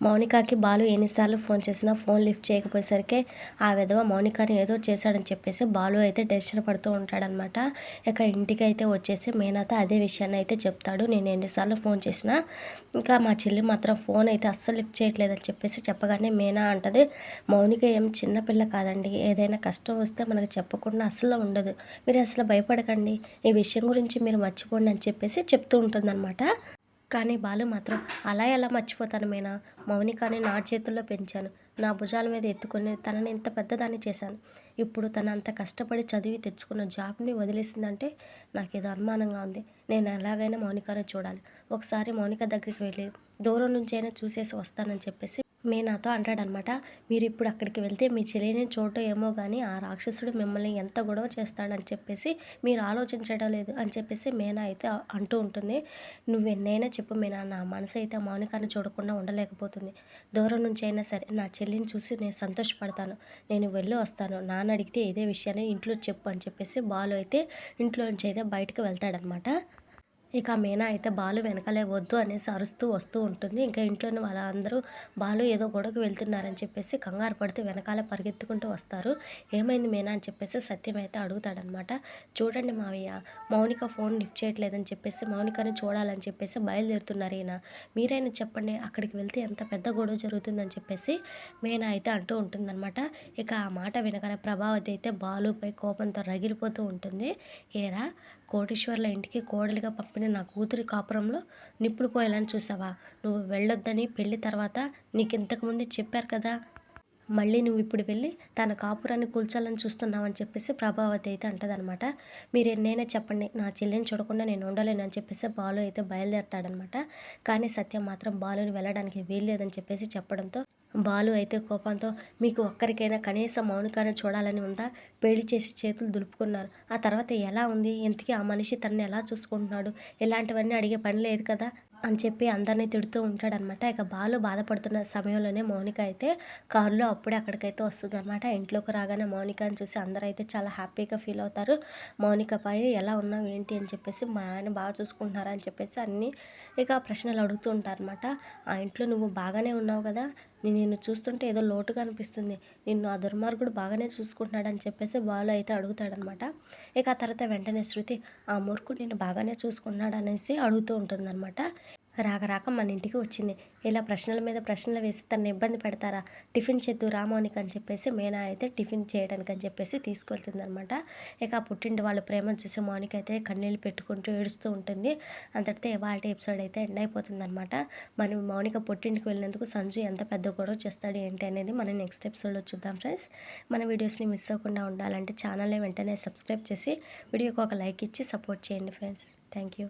మౌనికాకి బాలు ఎన్నిసార్లు ఫోన్ చేసినా phone lift చేయకపోయేసరికి ఆ విధవ మౌనికాని ఏదో చేశాడని చెప్పేసి బాలు అయితే టెన్షన్ పడుతూ ఉంటాడనమాట ఇక ఇంటికి అయితే వచ్చేసి మేనతో అదే విషయాన్ని అయితే చెప్తాడు. నేను ఎన్నిసార్లు ఫోన్ చేసినా ఇంకా మా చెల్లి మాత్రం ఫోన్ అయితే అస్సలు లిఫ్ట్ చేయట్లేదని చెప్పేసి చెప్పగానే మేనా అంటది మౌనిక ఏం చిన్నపిల్ల కాదండి. ఏదైనా కష్టం వస్తే మనకు చెప్పకుండా అసలు ఉండదు. మీరు అసలు భయపడకండి. ఈ విషయం గురించి మీరు మర్చిపోండి అని చెప్పేసి చెప్తూ ఉంటుందన్నమాట. కానీ బాలు మాత్రం అలా ఎలా మర్చిపోతాను మేనా? మౌనికాని నా చేతుల్లో పెంచాను. నా భుజాల మీద ఎత్తుకొని తనని ఇంత పెద్దదాన్ని చేశాను. ఇప్పుడు తను అంత కష్టపడి చదివి తెచ్చుకున్న జాబ్ని వదిలేసిందంటే నాకు ఏదో అనుమానంగా ఉంది. నేను ఎలాగైనా మౌనికాని చూడాలి. ఒకసారి మౌనిక దగ్గరికి వెళ్ళి దూరం నుంచి అయినా చూసేసి వస్తానని చెప్పేసి మే నాతో అంటాడనమాట మీరు ఇప్పుడు అక్కడికి వెళ్తే మీ చెల్లిని చోటో ఏమో కానీ ఆ రాక్షసుడు మిమ్మల్ని ఎంత గొడవ చేస్తాడని చెప్పేసి మీరు ఆలోచించడం లేదు అని చెప్పేసి మేనా అయితే అంటూ ఉంటుంది. నువ్వు ఎన్నైనా చెప్పు మేనా నా మనసు అయితే మౌనికాన్ని చూడకుండా ఉండలేకపోతుంది. దూరం నుంచి అయినా సరే నా చెల్లిని చూసి నేను సంతోషపడతాను. నేను వెళ్ళి వస్తాను. నాన్న అడిగితే ఇదే విషయాన్ని ఇంట్లో చెప్పు అని చెప్పేసి బాలు అయితే ఇంట్లో నుంచి అయితే బయటకు వెళ్తాడనమాట. ఇక మీనా అయితే బాలు వెనకాలే వద్దు అనేసి అరుస్తూ వస్తూ ఉంటుంది. ఇంకా ఇంట్లోని వాళ్ళందరూ బాలు ఏదో గొడవకు వెళ్తున్నారని చెప్పేసి కంగారు పడితే వెనకాల పరిగెత్తుకుంటూ వస్తారు. ఏమైంది మీనా అని చెప్పేసి సత్యం అయితే అడుగుతాడనమాట. చూడండి మావయ్య మౌనిక ఫోన్ లిఫ్ట్ చేయట్లేదని చెప్పేసి మౌనికని చూడాలని చెప్పేసి బయలుదేరుతున్నారు ఈయన. మీరైనా చెప్పండి అక్కడికి వెళ్తే ఎంత పెద్ద గొడవ జరుగుతుందని చెప్పేసి మీనా అయితే అంటూ ఉంటుందన్నమాట ఇక ఆ మాట వెనకాల ప్రభావతి అయితే బాలుపై కోపంతో రగిలిపోతూ ఉంటుంది. ఏరా కోటేశ్వర్ల ఇంటికి కోడలిగా చెప్పిన నా కూతురి కాపురంలో నిప్పులు పోయాలని చూసావా? నువ్వు వెళ్ళొద్దని పెళ్ళి తర్వాత నీకు ఇంతకుముందే చెప్పారు కదా? మళ్ళీ నువ్వు ఇప్పుడు వెళ్ళి తన కాపురాన్ని కూల్చాలని చూస్తున్నావని చెప్పేసి ప్రభావతి అయితే అంటదనమాట మీరు ఎన్నైనా చెప్పండి నా చెల్లిని చూడకుండా నేను ఉండలేను అని చెప్పేసి బాలు అయితే బయలుదేరతాడనమాట కానీ సత్యం మాత్రం బాలుని వెళ్ళడానికి వీల్లేదని చెప్పేసి చెప్పడంతో బాలు అయితే కోపంతో మీకు ఒక్కరికైనా కనీసం మౌనికాన్ని చూడాలని ఉందా? పెళ్ళి చేసి చేతులు దులుపుకున్నారు. ఆ తర్వాత ఎలా ఉంది? ఇంతకీ ఆ మనిషి తనని ఎలా చూసుకుంటున్నాడు? ఇలాంటివన్నీ అడిగే పని లేదు కదా? అని చెప్పి అందరినీ తిడుతూ ఉంటాడనమాట. ఇక బాలు బాధపడుతున్న సమయంలోనే మౌనిక అయితే కారులో అప్పుడే అక్కడికైతే వస్తుందన్నమాట ఇంట్లోకి రాగానే మౌనికని చూసి అందరూ అయితే చాలా హ్యాపీగా ఫీల్ అవుతారు. మౌనిక పై ఎలా ఉన్నావు ఏంటి అని చెప్పేసి మా ఆయన బాగా చూసుకుంటున్నారా అని చెప్పేసి అన్నీ ఇక ప్రశ్నలు అడుగుతూ ఉంటారనమాట. ఆ ఇంట్లో నువ్వు బాగానే ఉన్నావు కదా నేను నిన్ను చూస్తుంటే ఏదో లోటుగా అనిపిస్తుంది. నిన్ను ఆ దుర్మార్గుడు బాగానే చూసుకుంటున్నాడని చెప్పేసి బాలు అయితే అడుగుతాడనమాట. ఇక ఆ తర్వాత వెంటనే శృతి ఆ మూర్ఖుడు నేను బాగానే చూసుకున్నాడు అనేసి అడుగుతూ ఉంటుందన్నమాట రాక రాక మన ఇంటికి వచ్చింది. ఇలా ప్రశ్నల మీద ప్రశ్నలు వేసి తనని ఇబ్బంది పెడతారా? టిఫిన్ చేద్దు రామోనికి అని చెప్పేసి మేనా అయితే టిఫిన్ చేయడానికి అని చెప్పేసి తీసుకెళ్తుందనమాట ఇక ఆ పుట్టింటి వాళ్ళ ప్రేమను చూసి మౌనిక అయితే కన్నీళ్ళు పెట్టుకుంటూ ఏడుస్తూ ఉంటుంది. అంతటితో వాళ్ళ ఎపిసోడ్ అయితే ఎండ్ అయిపోతుందనమాట మరి మనం మౌనిక పుట్టింటికి వెళ్ళినందుకు సంజు ఎంత పెద్ద గొడవ చేస్తాడు ఏంటి అనేది మనం నెక్స్ట్ ఎపిసోడ్లో చూద్దాం ఫ్రెండ్స్. మన వీడియోస్ని మిస్ అవ్వకుండా ఉండాలంటే ఛానల్ని వెంటనే సబ్స్క్రైబ్ చేసి వీడియోకి ఒక లైక్ ఇచ్చి సపోర్ట్ చేయండి ఫ్రెండ్స్. Thank you.